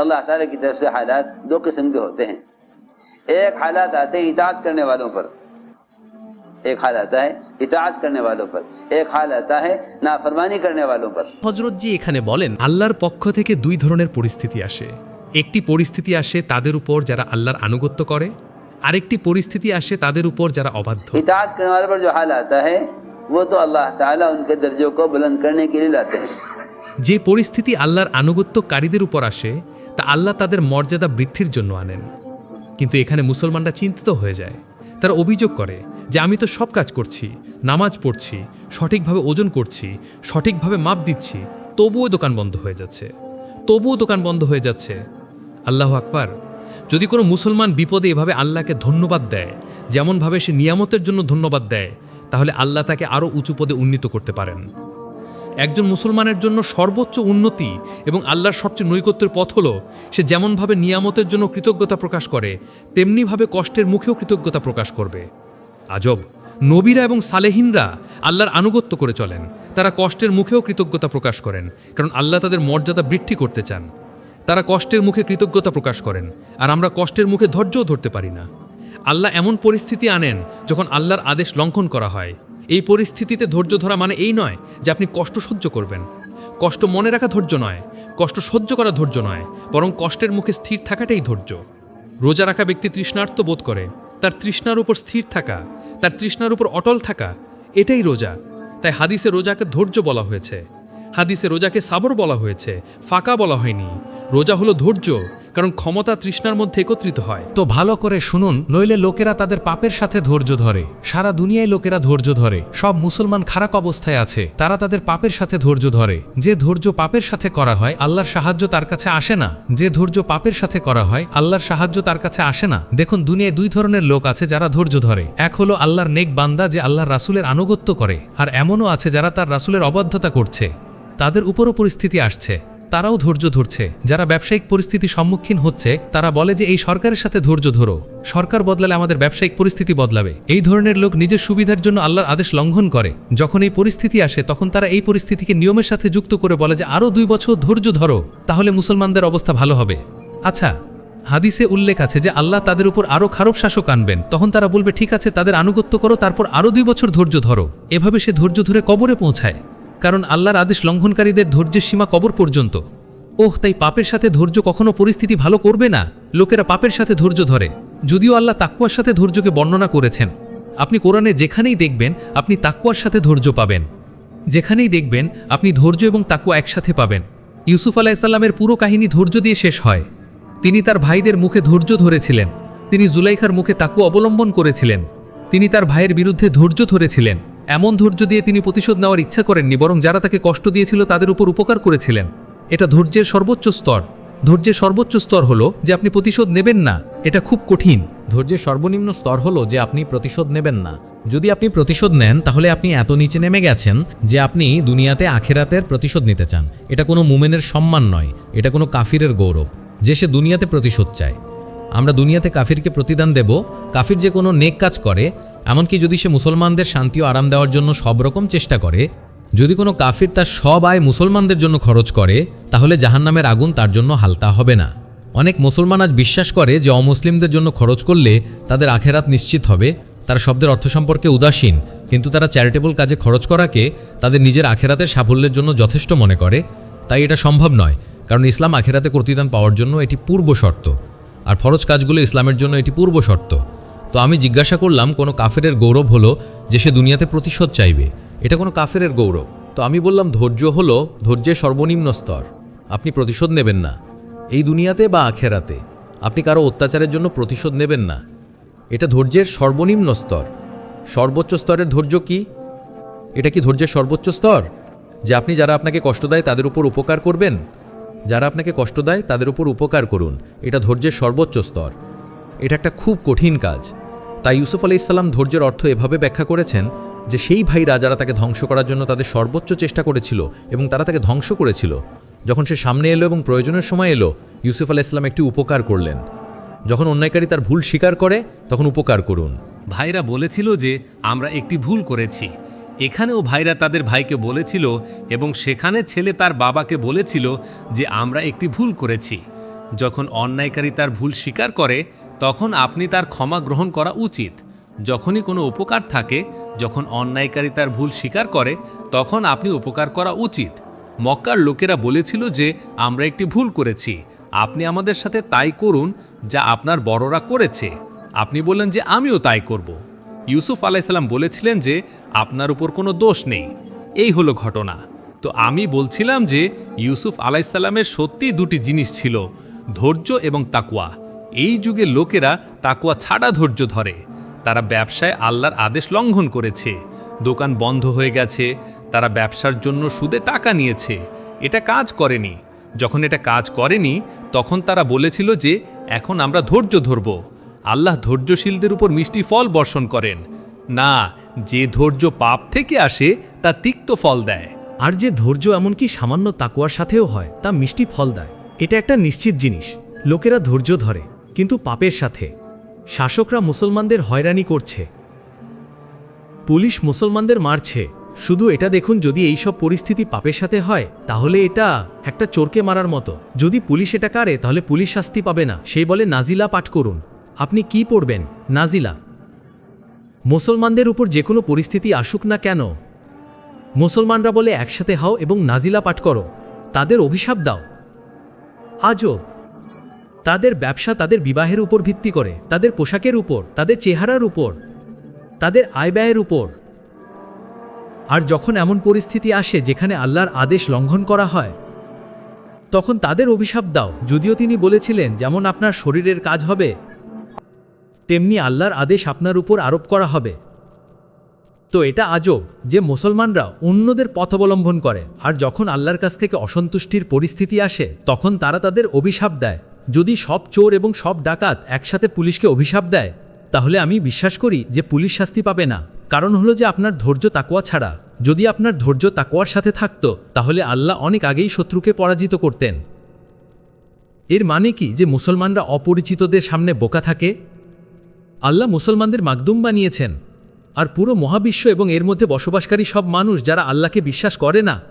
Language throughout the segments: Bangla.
अल्लाह ताला की तरफ से हालात दो किस्म के होते हैं एक हालात आते हैं इतात करने वालों पर एक हाल आता है इतात करने वालों पर एक हाल आता है नाफरमानी करने वालों पर হজরতজি এখানে বলেন আল্লাহর পক্ষ থেকে দুই ধরনের পরিস্থিতি আসে একটি পরিস্থিতি আসে তাদের উপর যারা আল্লাহর আনুগত্য করে আরেকটি পরিস্থিতি আসে তাদের উপর যারা অবাধ্য इतात करने वालों पर जो हाल आता है वो तो अल्लाह ताला उनके दर्जों को बुलंद करने के लिए लाते हैं যে পরিস্থিতি আল্লাহর আনুগত্যকারীদের উপর আসে তা আল্লাহ তাদের মর্যাদা বৃদ্ধির জন্য আনেন। কিন্তু এখানে মুসলমানরা চিন্তিত হয়ে যায়। তারা অভিযোগ করে যে আমি তো সব কাজ করছি, নামাজ পড়ছি, সঠিকভাবে ওজন করছি, সঠিকভাবে মাপ দিচ্ছি, তবুও দোকান বন্ধ হয়ে যাচ্ছে। তবুও দোকান বন্ধ হয়ে যাচ্ছে। আল্লাহ আকবার। যদি কোনো মুসলমান বিপদে এভাবে আল্লাহকে ধন্যবাদ দেয়, যেমনভাবে সে নিয়ামতের জন্য ধন্যবাদ দেয়, তাহলে আল্লাহ তাকে আরও উঁচু পদে উন্নীত করতে পারেন। একজন মুসলমানের জন্য সর্বোচ্চ উন্নতি এবং আল্লাহর সবচেয়ে নৈকত্যের পথ হলো, সে যেমনভাবে নিয়ামতের জন্য কৃতজ্ঞতা প্রকাশ করে, তেমনিভাবে কষ্টের মুখেও কৃতজ্ঞতা প্রকাশ করবে। আজব, নবীরা এবং সালেহিনরা আল্লাহর আনুগত্য করে চলেন। তারা কষ্টের মুখেও কৃতজ্ঞতা প্রকাশ করেন, কারণ আল্লাহ তাদের মর্যাদা বৃদ্ধি করতে চান। তারা কষ্টের মুখে কৃতজ্ঞতা প্রকাশ করেন, আর আমরা কষ্টের মুখে ধৈর্যও ধরতে পারি না। আল্লাহ এমন পরিস্থিতি আনেন যখন আল্লাহর আদেশ লঙ্ঘন করা হয়। এই পরিস্থিতিতে ধৈর্য ধরা মানে এই নয় যে আপনি কষ্ট সহ্য করবেন। কষ্ট মনে রাখা ধৈর্য নয়, কষ্ট সহ্য করা ধৈর্য নয়, বরং কষ্টের মুখে স্থির থাকাটাই ধৈর্য। রোজা রাখা ব্যক্তি তৃষ্ণার্ত বোধ করে, তার তৃষ্ণার উপর স্থির থাকা, তার তৃষ্ণার উপর অটল থাকা, এটাই রোজা। তাই হাদিসে রোজাকে ধৈর্য বলা হয়েছে। হাদিসে রোজাকে সাবর বলা হয়েছে, ফাঁকা বলা হয়নি। রোজা হলো ধৈর্য কারণ ক্ষমতা তৃষ্ণার মধ্যে একত্রিত হয়। তো ভালো করে শুনুন, নইলে লোকেরা তাদের পাপের সাথে ধৈর্য ধরে। সারা দুনিয়ায় লোকেরা ধৈর্য ধরে। সব মুসলমান খারাপ অবস্থায় আছে। তারা তাদের পাপের সাথে ধৈর্য ধরে। যে ধৈর্য পাপের সাথে করা হয়, আল্লাহর সাহায্য তার কাছে আসে না। যে ধৈর্য পাপের সাথে করা হয়, আল্লাহর সাহায্য তার কাছে আসে না। দেখুন, দুনিয়ায় দুই ধরনের লোক আছে যারা ধৈর্য ধরে। এক হলো আল্লাহর নেক বান্দা যে আল্লাহর রাসুলের আনুগত্য করে। আর এমনও আছে যারা তার রাসুলের অবাধ্যতা করছে। তাদের উপরও পরিস্থিতি আসছে। তারাও ধৈর্য ধরছে। যারা ব্যবসায়িক পরিস্থিতি সম্মুখীন হচ্ছে, তারা বলে যে এই সরকারের সাথে ধৈর্য ধরো। সরকার বদলালে আমাদের ব্যবসায়িক পরিস্থিতি বদলাবে। এই ধরনের লোক নিজের সুবিধার জন্য আল্লাহর আদেশ লঙ্ঘন করে। যখন এই পরিস্থিতি আসে, তখন তারা এই পরিস্থিতিকে নিয়মের সাথে যুক্ত করে বলে যে আরও দুই বছর ধৈর্য ধরো, তাহলে মুসলমানদের অবস্থা ভালো হবে। আচ্ছা হাদিসে উল্লেখ আছে যে আল্লাহ তাদের উপর আরও খারাপ শাসক আনবেন। তখন তারা বলবে, ঠিক আছে, তাদের আনুগত্য করো, তারপর আরও দুই বছর ধৈর্য ধরো। এভাবে সে ধৈর্য ধরে কবরে পৌঁছায়। কারণ আল্লাহর আদেশ লঙ্ঘনকারীদের ধৈর্যের সীমা কবর পর্যন্ত। ওহ, তাই পাপের সাথে ধৈর্য কখনো পরিস্থিতি ভালো করবে না? লোকেরা পাপের সাথে ধৈর্য ধরে। যদিও আল্লাহ তাকুয়ার সাথে ধৈর্যকে বর্ণনা করেছেন। আপনি কোরআনে যেখানেই দেখবেন, আপনি তাকুয়ার সাথে ধৈর্য পাবেন। যেখানেই দেখবেন, আপনি ধৈর্য এবং তাকুয়া একসাথে পাবেন। ইউসুফ আলাহিসাল্লামের পুরো কাহিনী ধৈর্য দিয়ে শেষ হয়। তিনি তার ভাইদের মুখে ধৈর্য ধরেছিলেন। তিনি জুলাইখার মুখে তাকুয়া অবলম্বন করেছিলেন। তিনি তার ভাইয়ের বিরুদ্ধে ধৈর্য ধরেছিলেন। এমন ধৈর্য দিয়ে তিনি প্রতিশোধ নেওয়ার ইচ্ছা করেননি, বরং যারা তাকে কষ্ট দিয়েছিল তাদের উপর উপকার করেছিলেন। এটা ধৈর্যের সর্বোচ্চ স্তর। ধৈর্যের সর্বোচ্চ স্তর হলো যে আপনি প্রতিশোধ নেবেন না, এটা খুব কঠিন। ধৈর্যের সর্বনিম্ন স্তর হলো যে আপনি প্রতিশোধ নেবেন না। যদি আপনি প্রতিশোধ নেন, তাহলে আপনি এত নিচে নেমে গেছেন যে আপনি দুনিয়াতে আখেরাতের প্রতিশোধ নিতে চান। এটা কোনো মুমেনের সম্মান নয়, এটা কোনো কাফিরের গৌরব। যে সে দুনিয়াতে প্রতিশোধ চায়। আমরা দুনিয়াতে কাফিরকে প্রতিদান দেব, কাফির যে কোনো নেক কাজ করে এমনকি যদি সে মুসলমানদের শান্তি ও আরাম দেওয়ার জন্য সব রকম চেষ্টা করে, যদি কোনো কাফির তার সব আয় মুসলমানদের জন্য খরচ করে, তাহলে জাহান্নামের আগুন তার জন্য হালকা হবে না। অনেক মুসলমান আজ বিশ্বাস করে যে অমুসলিমদের জন্য খরচ করলে তাদের আখেরাত নিশ্চিত হবে। তারা শব্দের অর্থ সম্পর্কে উদাসীন, কিন্তু তারা চ্যারিটেবল কাজে খরচ করাকে তাদের নিজের আখেরাতের সাফল্যের জন্য যথেষ্ট মনে করে। তাই এটা সম্ভব নয়, কারণ ইসলাম আখেরাতে প্রতিদান পাওয়ার জন্য এটি পূর্ব শর্ত। আর ফরজ কাজগুলো ইসলামের জন্য এটি পূর্ব শর্ত। তো আমি জিজ্ঞাসা করলাম, কোনো কাফেরের গৌরব হলো যে সে দুনিয়াতে প্রতিশোধ চাইবে? এটা কোনো কাফেরের গৌরব। তো আমি বললাম, ধৈর্য হলো ধৈর্যের সর্বনিম্ন স্তর। আপনি প্রতিশোধ নেবেন না। এই দুনিয়াতে বা আখেরাতে আপনি কারও অত্যাচারের জন্য প্রতিশোধ নেবেন না। এটা ধৈর্যের সর্বনিম্ন স্তর। সর্বোচ্চ স্তরের ধৈর্য কি? এটা কি ধৈর্যের সর্বোচ্চ স্তর? যে আপনি যারা আপনাকে কষ্ট দেয় তাদের উপর উপকার করবেন? যারা আপনাকে কষ্ট দেয় তাদের উপর উপকার করুন। এটা ধৈর্যের সর্বোচ্চ স্তর। এটা একটা খুব কঠিন কাজ। তাই ইউসুফ আলি ইসলাম ধৈর্যের অর্থ এভাবে ব্যাখ্যা করেছেন যে সেই ভাইরা যারা তাকে ধ্বংস করার জন্য তাদের সর্বোচ্চ চেষ্টা করেছিল এবং তারা তাকে ধ্বংস করেছিল। যখন সে সামনে এলো এবং প্রয়োজনের সময় এলো, ইউসুফ আলাহ ইসলাম একটি উপকার করলেন। যখন অন্যায়কারী তার ভুল স্বীকার করে, তখন উপকার করুন। ভাইরা বলেছিল যে, আমরা একটি ভুল করেছি। এখানেও ভাইরা তাদের ভাইকে বলেছিল এবং সেখানে ছেলে তার বাবাকে বলেছিল যে, আমরা একটি ভুল করেছি। যখন অন্যায়কারী তার ভুল স্বীকার করে তখন আপনি তার ক্ষমা গ্রহণ করা উচিত। যখনই কোনো উপকার থাকে, যখন অন্যায়কারী তার ভুল স্বীকার করে, তখন আপনি উপকার করা উচিত। মক্কার লোকেরা বলেছিল যে, আমরা একটি ভুল করেছি। আপনি আমাদের সাথে তাই করুন যা আপনার বড়রা করেছে। আপনি বললেন যে, আমিও তাই করব। ইউসুফ আলাইসাল্লাম বলেছিলেন যে, আপনার উপর কোনো দোষ নেই। এই হলো ঘটনা। তো আমি বলছিলাম যে, ইউসুফ আলাইসাল্লামের সত্যি দুটি জিনিস ছিল, ধৈর্য এবং তাকুয়া এই যুগের লোকেরা তাকুয়া ছাড়া ধৈর্য ধরে। তারা ব্যবসায় আল্লাহর আদেশ লঙ্ঘন করেছে। দোকান বন্ধ হয়ে গেছে। তারা ব্যবসার জন্য সুদে টাকা নিয়েছে। এটা কাজ করেনি। যখন এটা কাজ করেনি, তখন তারা বলেছিল যে, এখন আমরা ধৈর্য ধরব। আল্লাহ ধৈর্যশীলদের উপর মিষ্টি ফল বর্ষণ করেন। না, যে ধৈর্য পাপ থেকে আসে, তা তিক্ত ফল দেয়। আর যে ধৈর্য এমনকি সামান্য তাকুয়ার সাথেও হয়, তা মিষ্টি ফল দেয়। এটা একটা নিশ্চিত জিনিস। লোকেরা ধৈর্য ধরে। কিন্তু পাপের সাথে। শাসকরা মুসলমানদের হয়রানি করছে। পুলিশ মুসলমানদের মারছে। শুধু এটা দেখুন, যদি এই সব পরিস্থিতি পাপের সাথে হয়, তাহলে এটা একটা চোরকে মারার মতো। যদি পুলিশ এটা কারে, তাহলে পুলিশ শাস্তি পাবে না। সেই বলে নাজিলা পাঠ করুন। আপনি কি পড়বেন? নাজিলা। মুসলমানদের উপর যে কোনো পরিস্থিতি আসুক না কেন। মুসলমানরা বলে, একসাথে হও এবং নাজিলা পাঠ করো। তাদের অভিশাপ দাও। আজও তাদের ব্যবসা তাদের বিবাহের উপর ভিত্তি করে, তাদের পোশাকের উপর, তাদের চেহারার উপর, তাদের আয় ব্যয়ের উপর। আর যখন এমন পরিস্থিতি আসে যেখানে আল্লাহর আদেশ লঙ্ঘন করা হয়, তখন তাদের অভিশাপ দাও, যদিও তিনি বলেছিলেন, যেমন আপনার শরীরের কাজ হবে, তেমনি আল্লাহর আদেশ আপনার উপর আরোপ করা হবে। তো এটা আজব যে মুসলমানরা অন্যদের পথ অবলম্বন করে, আর যখন আল্লাহর কাছ থেকে অসন্তুষ্টির পরিস্থিতি আসে, তখন তারা তাদের অভিশাপ দেয়। যদি সব চোর এবং সব ডাকাত একসাথে পুলিশকে অভিশাপ দেয়, তাহলে আমি বিশ্বাস করি যে পুলিশ শাস্তি পাবে না। কারণ হলো যে আপনার ধৈর্য তাকুয়া ছাড়া। যদি আপনার ধৈর্য তাকুয়ার সাথে থাকত, তাহলে আল্লাহ অনেক আগেই শত্রুকে পরাজিত করতেন। এর মানে কি যে মুসলমানরা অপরিচিতদের সামনে বোকা থাকে? আল্লাহ মুসলমানদের মাকদুম বানিয়েছেন। আর পুরো মহাবিশ্ব এবং এর মধ্যে বসবাসকারী সব মানুষ যারা আল্লাহকে বিশ্বাস করে না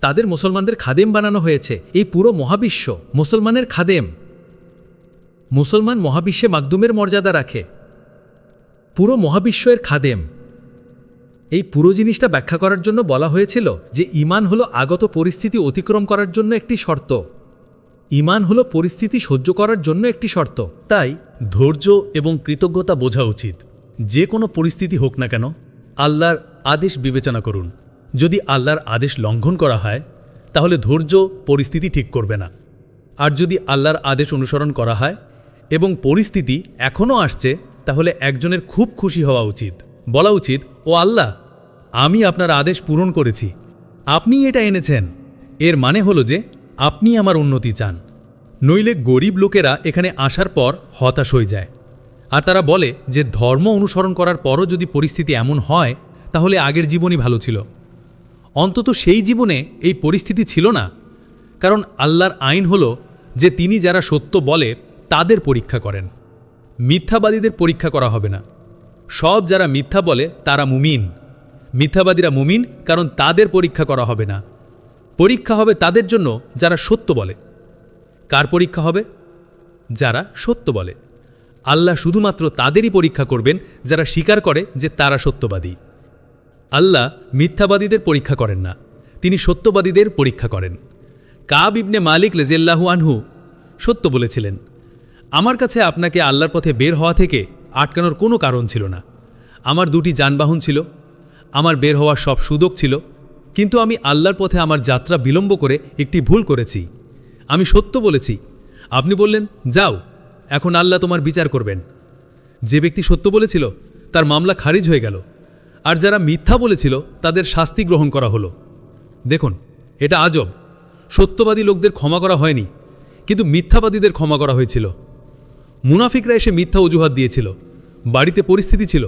তাদের মুসলমানদের খাদেম বানানো হয়েছে। এই পুরো মহাবিশ্ব মুসলমানের খাদেম। মুসলমান মহাবিশ্বে মাকদুমের মর্যাদা রাখে। পুরো মহাবিশ্বের খাদেম। এই পুরো জিনিসটা ব্যাখ্যা করার জন্য বলা হয়েছিল যে ইমান হলো আগত পরিস্থিতি অতিক্রম করার জন্য একটি শর্ত। ইমান হলো পরিস্থিতি সহ্য করার জন্য একটি শর্ত। তাই ধৈর্য এবং কৃতজ্ঞতা বোঝা উচিত। যে কোনো পরিস্থিতি হোক না কেন, আল্লাহর আদেশ বিবেচনা করুন। যদি আল্লাহর আদেশ লঙ্ঘন করা হয়, তাহলে ধৈর্য পরিস্থিতি ঠিক করবে না। আর যদি আল্লাহর আদেশ অনুসরণ করা হয় এবং পরিস্থিতি এখনও আসছে, তাহলে একজনের খুব খুশি হওয়া উচিত। বলা উচিত, ও আল্লাহ, আমি আপনার আদেশ পূরণ করেছি। আপনি এটা এনেছেন। এর মানে হলো যে, আপনি আমার উন্নতি চান। নইলে গরিব লোকেরা এখানে আসার পর হতাশ হয়ে যায়। আর তারা বলে যে, ধর্ম অনুসরণ করার পরও যদি পরিস্থিতি এমন হয়, তাহলে আগের জীবনই ভালো ছিল। অন্তত সেই জীবনে এই পরিস্থিতি ছিল না। কারণ আল্লাহর আইন হলো যে তিনি যারা সত্য বলে তাদের পরীক্ষা করেন। মিথ্যাবাদীদের পরীক্ষা করা হবে না। সব যারা মিথ্যা বলে তারা মুমিন। মিথ্যাবাদীরা মুমিন কারণ তাদের পরীক্ষা করা হবে না। পরীক্ষা হবে তাদের জন্য যারা সত্য বলে। কার পরীক্ষা হবে? যারা সত্য বলে। আল্লাহ শুধুমাত্র তাদেরই পরীক্ষা করবেন যারা স্বীকার করে যে তারা সত্যবাদী। আল্লাহ মিথ্যাবাদীদের পরীক্ষা করেন না, তিনি সত্যবাদীদের পরীক্ষা করেন। কাব ইবনে মালিক লেজেল্লাহু আনহু সত্য বলেছিলেন, আমার কাছে আপনাকে আল্লাহর পথে বের হওয়া থেকে আটকানোর কোনো কারণ ছিল না। আমার দুটি যানবাহন ছিল, আমার বের হওয়ার সব সুযোগ ছিল, কিন্তু আমি আল্লাহর পথে আমার যাত্রা বিলম্ব করে একটি ভুল করেছি। আমি সত্য বলেছি। আপনি বললেন, যাও, এখন আল্লাহ তোমার বিচার করবেন। যে ব্যক্তি সত্য বলেছিল, তার মামলা খারিজ হয়ে গেল। আর যারা মিথ্যা বলেছিল, তাদের শাস্তি গ্রহণ করা হলো। দেখুন, এটা আজব। সত্যবাদী লোকদের ক্ষমা করা হয়নি, কিন্তু মিথ্যাবাদীদের ক্ষমা করা হয়েছিল। মুনাফিকরা এসে মিথ্যা অজুহাত দিয়েছিল। বাড়িতে পরিস্থিতি ছিল।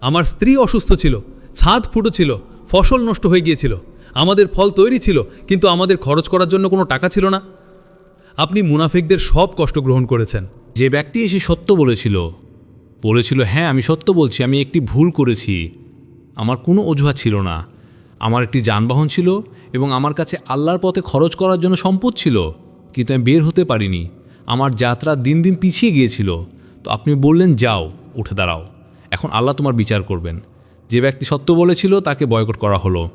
আমার স্ত্রী অসুস্থ ছিল, ছাদ ফুটো ছিল, ফসল নষ্ট হয়ে গিয়েছিল। আমাদের ফল তৈরি ছিল, কিন্তু আমাদের খরচ করার জন্য কোনো টাকা ছিল না। আপনি মুনাফিকদের সব কষ্ট গ্রহণ করেছেন। যে ব্যক্তি এসে সত্য বলেছিল বলেছিল হ্যাঁ আমি সত্য বলছি, আমি একটি ভুল করেছি। আমার কোনো অজুহাত ছিল না। আমার একটি যানবাহন ছিল এবং আমার কাছে আল্লাহর পথে খরচ করার জন্য সম্পদ ছিল, কিন্তু আমি বের হতে পারিনি। আমার যাত্রা দিন দিন পিছিয়ে গিয়েছিল। তো আপনি বললেন, যাও, উঠে দাঁড়াও। এখন আল্লাহ তোমার বিচার করবেন। যে ব্যক্তি সত্য বলেছিল, তাকে বয়কট করা হলো।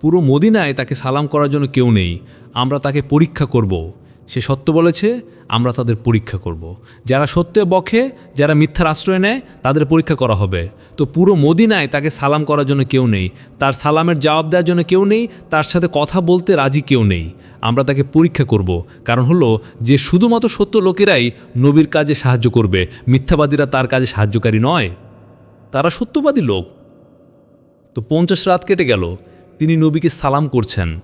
পুরো মদিনায় তাকে সালাম করার জন্য কেউ নেই। আমরা তাকে পরীক্ষা করব। সে সত্য বলেছে, আমরা তাদের পরীক্ষা করব। যারা সত্যে বখে, যারা মিথ্যার আশ্রয় নেয়, তাদের পরীক্ষা করা হবে। তো পুরো মদিনায় তাকে সালাম করার জন্য কেউ নেই। তার সালামের জবাব দেওয়ার জন্য কেউ নেই, তার সাথে কথা বলতে রাজি কেউ নেই। আমরা তাকে পরীক্ষা করব। কারণ হলো, যে শুধুমাত্র সত্য লোকেরাই নবীর কাজে সাহায্য করবে, মিথ্যাবাদীরা তার কাজে সাহায্যকারী নয়। তারা সত্যবাদী লোক। তো পঞ্চাশ রাত কেটে গেল। তিনি নবীকে সালাম করছেন।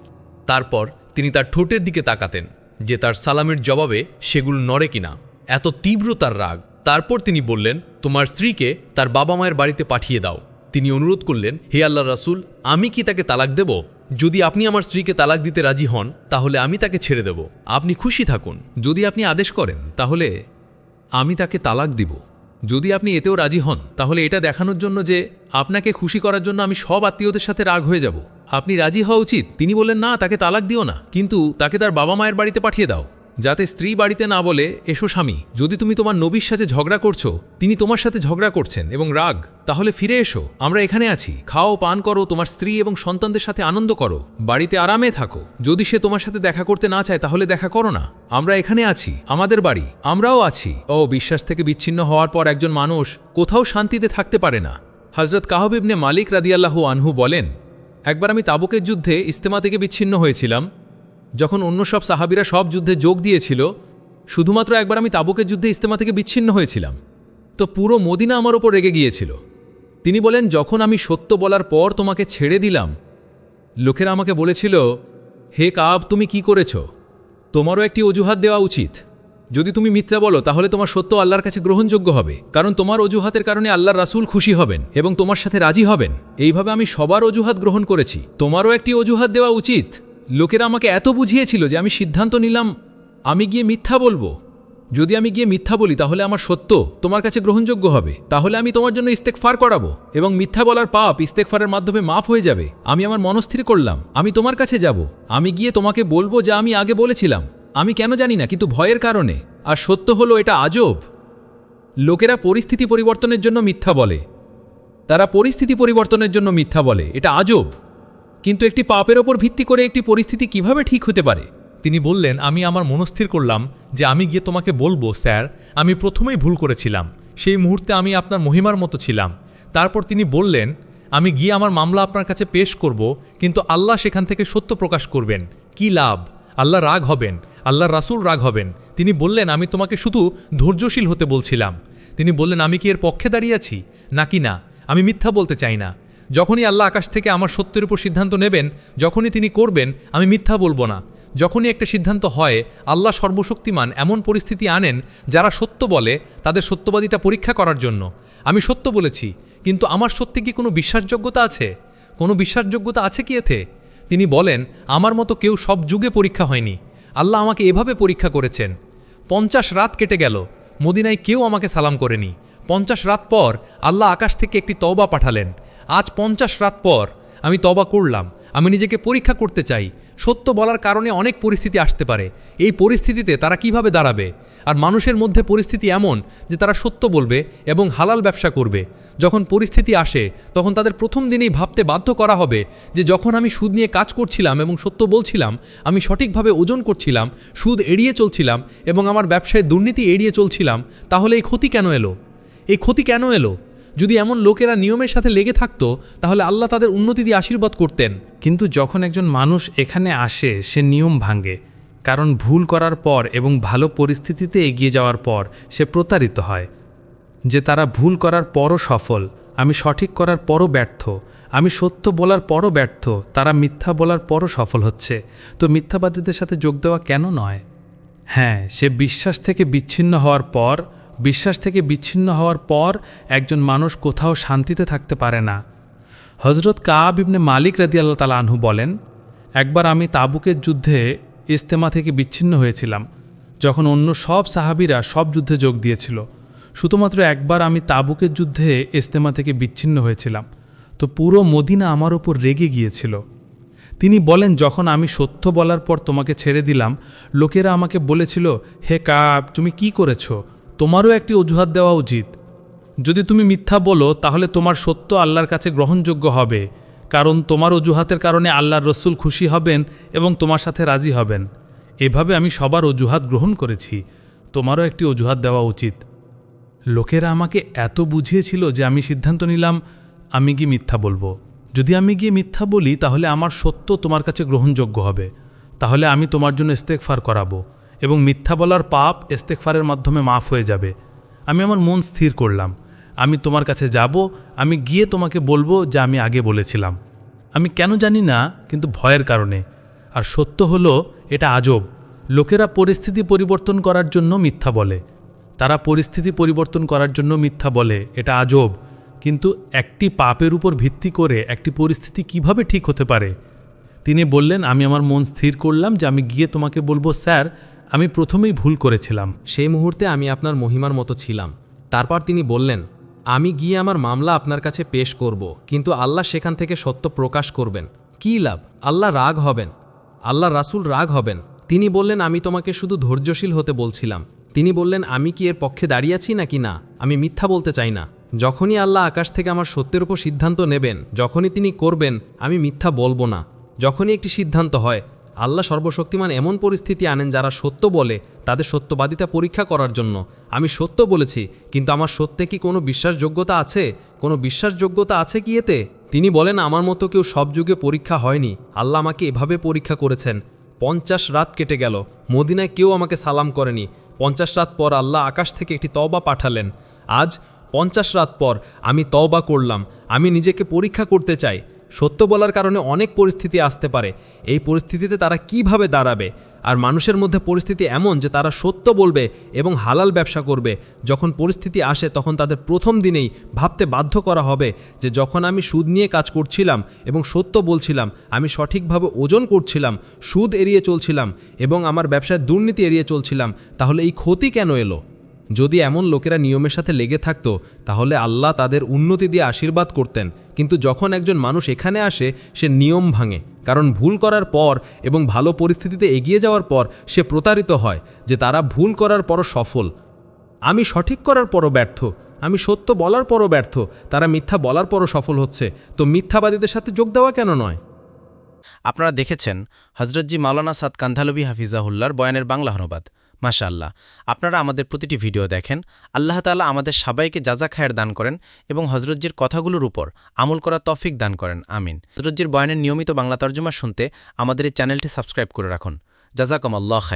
তারপর তিনি তার ঠোঁটের দিকে তাকাতেন। যে তার সালামের জবাবে সেগুলো নড়ে কিনা। এত তীব্র তার রাগ। তারপর তিনি বললেন, তোমার স্ত্রীকে তার বাবা মায়ের বাড়িতে পাঠিয়ে দাও। তিনি অনুরোধ করলেন, হে আল্লাহ রাসুল, আমি কি তাকে তালাক দেব? যদি আপনি আমার স্ত্রীকে তালাক দিতে রাজি হন, তাহলে আমি তাকে ছেড়ে দেব। আপনি খুশি থাকুন। যদি আপনি আদেশ করেন, তাহলে আমি তাকে তালাক দিব। যদি আপনি এতেও রাজি হন, তাহলে এটা দেখানোর জন্য যে আপনাকে খুশি করার জন্য আমি সব আত্মীয়দের সাথে রাগ হয়ে যাব। আপনি রাজি হওয়া উচিত। তিনি বললেন, না, তাকে তালাক দিও না। কিন্তু তাকে তার বাবা মায়ের বাড়িতে পাঠিয়ে দাও। যাতে স্ত্রী বাড়িতে না বলে, এসো স্বামী, যদি তুমি তোমার নবীর সাথে ঝগড়া করছ, তিনি তোমার সাথে ঝগড়া করছেন এবং রাগ, তাহলে ফিরে এসো, আমরা এখানে আছি। খাও, পান করো, তোমার স্ত্রী এবং সন্তানদের সাথে আনন্দ করো। বাড়িতে আরামে থাকো। যদি সে তোমার সাথে দেখা করতে না চায়, তাহলে দেখা করো না। আমরা এখানে আছি, আমাদের বাড়ি, আমরাও আছি। ও, বিশ্বাস থেকে বিচ্ছিন্ন হওয়ার পর একজন মানুষ কোথাও শান্তিতে থাকতে পারে না। হজরত কাহবিবনে মালিক রাদিয়াল্লাহু আনহু বলেন, একবার আমি তাবুকের যুদ্ধে ইস্তেমা থেকে বিচ্ছিন্ন হয়েছিলাম। যখন অন্য সব সাহাবিরা সব যুদ্ধে যোগ দিয়েছিল, শুধুমাত্র একবার আমি তাবুকের যুদ্ধে ইস্তেমা থেকে বিচ্ছিন্ন হয়েছিলাম। তো পুরো মদিনা আমার ওপর রেগে গিয়েছিল। তিনি বলেন, যখন আমি সত্য বলার পর তোমাকে ছেড়ে দিলাম, লোকেরা আমাকে বলেছিল, হে কাব, তুমি কি করেছ? তোমারও একটি অজুহাত দেওয়া উচিত। যদি তুমি মিথ্যা বলো, তাহলে তোমার সত্য আল্লাহর কাছে গ্রহণযোগ্য হবে। কারণ তোমার অজুহাতের কারণে আল্লাহর রাসূল খুশি হবেন এবং তোমার সাথে রাজি হবেন। এইভাবে আমি সবার অজুহাত গ্রহণ করেছি। তোমারও একটি অজুহাত দেওয়া উচিত। লোকেরা আমাকে এত বুঝিয়েছিল যে আমি সিদ্ধান্ত নিলাম, আমি গিয়ে মিথ্যা বলব। যদি আমি গিয়ে মিথ্যা বলি, তাহলে আমার সত্য তোমার কাছে গ্রহণযোগ্য হবে। তাহলে আমি তোমার জন্য ইস্তেকফার করাবো এবং মিথ্যা বলার পাপ ইস্তেকফারের মাধ্যমে মাফ হয়ে যাবে। আমি আমার মনস্থির করলাম, আমি তোমার কাছে যাব। আমি গিয়ে তোমাকে বলব যা আমি আগে বলেছিলাম। আমি কেন জানি না, কিন্তু ভয়ের কারণে। আর সত্য হলো এটা আজব। লোকেরা পরিস্থিতি পরিবর্তনের জন্য মিথ্যা বলে। তারা পরিস্থিতি পরিবর্তনের জন্য মিথ্যা বলে। এটা আজব। কিন্তু একটি পাপের ওপর ভিত্তি করে একটি পরিস্থিতি কীভাবে ঠিক হতে পারে? তিনি বললেন, আমি আমার মনস্থির করলাম যে আমি গিয়ে তোমাকে বলব, স্যার, আমি প্রথমেই ভুল করেছিলাম। সেই মুহূর্তে আমি আপনার মহিমার মতো ছিলাম। তারপর তিনি বললেন, আমি গিয়ে আমার মামলা আপনার কাছে পেশ করব, কিন্তু আল্লাহ সেখান থেকে সত্য প্রকাশ করবেন। কি লাভ? আল্লাহ রাগ হবেন। আল্লাহ রাসূল রাগ হবেন। তিনি বললেন, আমি তোমাকে শুধু ধৈর্যশীল হতে বলছিলাম। তিনি বললেন, আমি কি এর পক্ষে দাঁড়িয়ে আছি? নাকি না? আমি মিথ্যা বলতে চাই না। যখনই আল্লাহ আকাশ থেকে আমার সত্যের উপর সিদ্ধান্ত নেবেন, যখনই তিনি করবেন, আমি মিথ্যা বলব না। যখনই একটা সিদ্ধান্ত হয়, আল্লাহ সর্বশক্তিমান এমন পরিস্থিতি আনেন, যারা সত্য বলে তাদের সত্যবাদীটা পরীক্ষা করার জন্য। আমি সত্য বলেছি, কিন্তু আমার সত্যি কি কোনো বিশ্বাসযোগ্যতা আছে? কোনো বিশ্বাসযোগ্যতা আছে কি এতে? তিনি বলেন, আমার মতো কেউ সব যুগে পরীক্ষা হয়নি। আল্লাহ আমাকে এভাবে পরীক্ষা করেছেন। পঞ্চাশ রাত কেটে গেল, মদিনায় কেউ আমাকে সালাম করেনি। পঞ্চাশ রাত পর আল্লাহ আকাশ থেকে একটি তওবা পাঠালেন। আজ পঞ্চাশ রাত পর আমি তবা করলাম। আমি নিজেকে পরীক্ষা করতে চাই। সত্য বলার কারণে অনেক পরিস্থিতি আসতে পারে। এই পরিস্থিতিতে তারা কীভাবে দাঁড়াবে? আর মানুষের মধ্যে পরিস্থিতি এমন যে তারা সত্য বলবে এবং হালাল ব্যবসা করবে। যখন পরিস্থিতি আসে, তখন তাদের প্রথম দিনেই ভাবতে বাধ্য করা হবে যে যখন আমি সুদ নিয়ে কাজ করছিলাম এবং সত্য বলছিলাম, আমি সঠিকভাবে ওজন করছিলাম, সুদ এড়িয়ে চলছিলাম এবং আমার ব্যবসায় দুর্নীতি এড়িয়ে চলছিলাম, তাহলে এই ক্ষতি কেন এলো? এই ক্ষতি কেন এলো? যদি এমন লোকেরা নিয়মের সাথে লেগে থাকতো, তাহলে আল্লাহ তাদের উন্নতি দিয়ে আশীর্বাদ করতেন। কিন্তু যখন একজন মানুষ এখানে আসে, সে নিয়ম ভাঙে। কারণ ভুল করার পর এবং ভালো পরিস্থিতিতে এগিয়ে যাওয়ার পর সে প্রতারিত হয়। যে তারা ভুল করার পরও সফল, আমি সঠিক করার পরও ব্যর্থ, আমি সত্য বলার পরও ব্যর্থ, তারা মিথ্যা বলার পরও সফল হচ্ছে। তো মিথ্যাবাদীদের সাথে যোগ দেওয়া কেন নয়? হ্যাঁ সে বিশ্বাস থেকে বিচ্ছিন্ন হওয়ার পর বিশ্বাস থেকে বিচ্ছিন্ন হওয়ার পর একজন মানুষ কোথাও শান্তিতে থাকতে পারে না। হজরত কাব ইবনে মালিক রাদি আল্লাহ তালা আনহু বলেন, একবার আমি তাবুকের যুদ্ধে ইস্তেমা থেকে বিচ্ছিন্ন হয়েছিলাম, যখন অন্য সব সাহাবিরা সব যুদ্ধে যোগ দিয়েছিল। শুধুমাত্র একবার আমি তাবুকের যুদ্ধে ইস্তেমা থেকে বিচ্ছিন্ন হয়েছিলাম, তো পুরো মদিনা আমার ওপর রেগে গিয়েছিল। তিনি বলেন, যখন আমি সত্য বলার পর তোমাকে ছেড়ে দিলাম, লোকেরা আমাকে বলেছিল, হে কাব, তুমি কি করেছ? তোমারও একটি অজুহাত দেওয়া উচিত। যদি তুমি মিথ্যা বলো, তাহলে তোমার সত্য আল্লাহর কাছে গ্রহণযোগ্য হবে, কারণ তোমার অজুহাতের কারণে আল্লাহর রসুল খুশি হবেন এবং তোমার সাথে রাজি হবেন। এভাবে আমি সবার অজুহাত গ্রহণ করেছি। তোমারও একটি অজুহাত দেওয়া উচিত। লোকেরা আমাকে এত বুঝিয়েছিল যে আমি সিদ্ধান্ত নিলাম, আমি গিয়ে মিথ্যা বলব। যদি আমি গিয়ে মিথ্যা বলি, তাহলে আমার সত্য তোমার কাছে গ্রহণযোগ্য হবে। তাহলে আমি তোমার জন্য ইস্তেকফার করাবো। এবং মিথ্যা বলার পাপ ইস্তেকফারের মাধ্যমে মাফ হয়ে যাবে। আমি আমার মন স্থির করলাম। আমি তোমার কাছে যাব, আমি গিয়ে তোমাকে বলব যা আমি আগে বলেছিলাম। আমি কেন জানি না, কিন্তু ভয়ের কারণে। আর সত্য হলো, এটা আজব। লোকেরা পরিস্থিতি পরিবর্তন করার জন্য মিথ্যা বলে। তারা পরিস্থিতি পরিবর্তন করার জন্য মিথ্যা বলে, এটা আজব। কিন্তু একটি পাপের উপর ভিত্তি করে একটি পরিস্থিতি কীভাবে ঠিক হতে পারে? তিনি বললেন, আমি আমার মন স্থির করলাম যে আমি গিয়ে তোমাকে বলব, স্যার আমি প্রথমেই ভুল করেছিলাম। সেই মুহূর্তে আমি আপনার মহিমার মতো ছিলাম। তারপর তিনি বললেন, আমি গিয়ে আমার মামলা আপনার কাছে পেশ করব, কিন্তু আল্লাহ সেখান থেকে সত্য প্রকাশ করবেন। কী লাভ? আল্লাহ রাগ হবেন। আল্লাহ রাসূল রাগ হবেন। তিনি বললেন, আমি তোমাকে শুধু ধৈর্যশীল হতে বলছিলাম। তিনি বললেন, আমি কি এর পক্ষে দাঁড়িয়ে আছি নাকি না? আমি মিথ্যা বলতে চাই না। যখনই আল্লাহ আকাশ থেকে আমার সত্যের উপর সিদ্ধান্ত নেবেন, যখনই তিনি করবেন, আমি মিথ্যা বলব না। যখনই একটি সিদ্ধান্ত হয় আল্লাহ সর্বশক্তিমান এমন পরিস্থিতি আনেন যারা সত্য বলে, তাদের সত্যবাদিতা পরীক্ষা করার জন্য। আমি সত্য বলেছি, কিন্তু আমার সত্যে কি কোনো বিশ্বাসযোগ্যতা আছে? কোনো বিশ্বাসযোগ্যতা আছে কি এতে? তিনি বলেন, আমার মতো কেউ সব যুগে পরীক্ষা হয়নি। আল্লাহ আমাকে এভাবে পরীক্ষা করেছেন। পঞ্চাশ রাত কেটে গেল। মদিনায় কেউ আমাকে সালাম করেনি। পঞ্চাশ রাত পর আল্লাহ আকাশ থেকে একটি তওবা পাঠালেন। আজ পঞ্চাশ রাত পর আমি তওবা করলাম। আমি নিজেকে পরীক্ষা করতে চাই। সত্য বলার কারণে অনেক পরিস্থিতি আসতে পারে। এই পরিস্থিতিতে তারা কীভাবে দাঁড়াবে? আর মানুষের মধ্যে পরিস্থিতি এমন যে তারা সত্য বলবে এবং হালাল ব্যবসা করবে। যখন পরিস্থিতি আসে, তখন তাদের প্রথম দিনেই ভাবতে বাধ্য করা হবে যে যখন আমি সুদ নিয়ে কাজ করছিলাম এবং সত্য বলছিলাম, আমি সঠিকভাবে ওজন করছিলাম, সুদ এড়িয়ে চলছিলাম এবং আমার ব্যবসায় দুর্নীতি এড়িয়ে চলছিলাম, তাহলে এই ক্ষতি কেন এলো? যদি এমন লোকেরা নিয়মের সাথে লেগে থাকতো, তাহলে আল্লাহ তাদের উন্নতি দিয়ে আশীর্বাদ করতেন। কিন্তু যখন একজন মানুষ এখানে আসে, সে নিয়ম ভাঙে। কারণ ভুল করার পর এবং ভালো পরিস্থিতিতে এগিয়ে যাওয়ার পর সে প্রতারিত হয় যে তারা ভুল করার পরও সফল। আমি সঠিক করার পরও ব্যর্থ। আমি সত্য বলার পরও ব্যর্থ। তারা মিথ্যা বলার পরও সফল হচ্ছে। তো মিথ্যাবাদীদের সাথে যোগ দেওয়া কেন নয়? আপনারা দেখেছেন হজরতজি মাওলানা সাদ কান্ধালবি হাফিজাহুল্লার বয়ানের বাংলা অনুবাদ। মাশাআল্লাহ। আপনারা আমাদের প্রতিটি ভিডিও দেখেন, আল্লাহ তালা আমাদের সবাইকে যাজা খায়ের দান করেন এবং হজরতজির কথাগুলোর উপর আমল করা তফিক দান করেন, আমিন। হজরতজির বয়ানের নিয়মিত বাংলা তর্জমা শুনতে আমাদের এই চ্যানেলটি সাবস্ক্রাইব করে রাখুন। জাজাকম আল্লাহ